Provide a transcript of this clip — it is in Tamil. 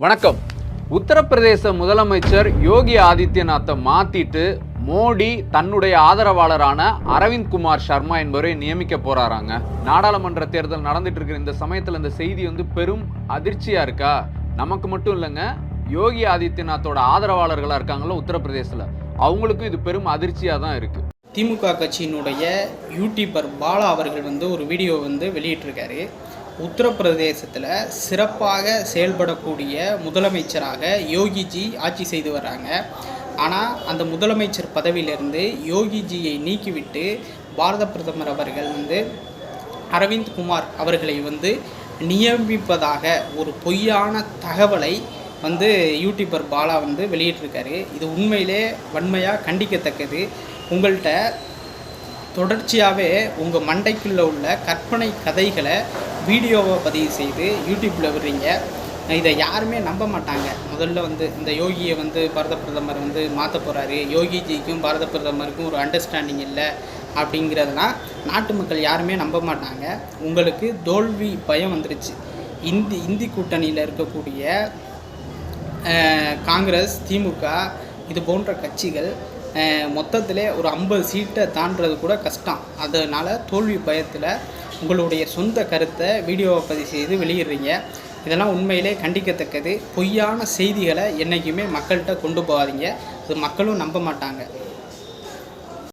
வணக்கம். உத்தரப்பிரதேச முதலமைச்சர் யோகி ஆதித்யநாத்தை மாத்திட்டு மோடி தன்னுடைய ஆதரவாளரான அரவிந்த் குமார் சர்மா என்பவரை நியமிக்க போறாராங்க. நாடாளுமன்ற தேர்தல் நடந்துட்டு இருக்கிற இந்த சமயத்துல இந்த செய்தி வந்து பெரும் அதிர்ச்சியா இருக்கா? நமக்கு மட்டும் இல்லைங்க யோகி ஆதித்யநாத்தோட ஆதரவாளர்களா இருக்காங்களோ உத்தரப்பிரதேசல அவங்களுக்கும் இது பெரும் அதிர்ச்சியா தான் இருக்கு. திமுக கட்சியினுடைய யூடியூபர் பாலா அவர்கள் வந்து ஒரு வீடியோ வந்து வெளியிட்டிருக்காரு. உத்தரப்பிரதேசத்தில் சிறப்பாக செயல்படக்கூடிய முதலமைச்சராக யோகிஜி ஆட்சி செய்து வர்றாங்க. ஆனால் அந்த முதலமைச்சர் பதவியிலிருந்து யோகிஜியை நீக்கிவிட்டு பாரத பிரதமர் அவர்கள் வந்து அரவிந்த் குமார் அவர்களை வந்து நியமிப்பதாக ஒரு பொய்யான தகவலை வந்து யூடியூபர் பாலா வந்து வெளியிட்டிருக்காரு. இது உண்மையிலே வன்மையாக கண்டிக்கத்தக்கது. உங்கள்கிட்ட தொடர்ச்சியாகவே உங்கள் மண்டைக்குள்ளே உள்ள கற்பனை கதைகளை வீடியோவை பதிவு செய்து யூடியூப்பில் விடுறீங்க. இதை யாருமே நம்ப மாட்டாங்க. முதல்ல வந்து இந்த யோகியை வந்து பாரத பிரதமர் வந்து மாற்ற போகிறாரு யோகிஜிக்கும் பாரத பிரதமருக்கும் ஒரு அண்டர்ஸ்டாண்டிங் இல்லை அப்படிங்கிறதுனா நாட்டு மக்கள் யாருமே நம்ப மாட்டாங்க. உங்களுக்கு தோல்வி பயம் வந்துருச்சு. இந்தி இந்தி கூட்டணியில் இருக்கக்கூடிய காங்கிரஸ் திமுக இது போன்ற கட்சிகள் மொத்தத்தில் ஒரு ஐம்பது சீட்டை தாண்டுறது கூட கஷ்டம். அதனால் தோல்வி பயத்தில் உங்களுடைய சொந்த கருத்தை வீடியோவை பதிவு செய்து வெளியிடுறீங்க. இதெல்லாம் உண்மையிலே கண்டிக்கத்தக்கது. பொய்யான செய்திகளை என்றைக்குமே மக்கள்கிட்ட கொண்டு போகாதீங்க. அது மக்களும் நம்ப மாட்டாங்க.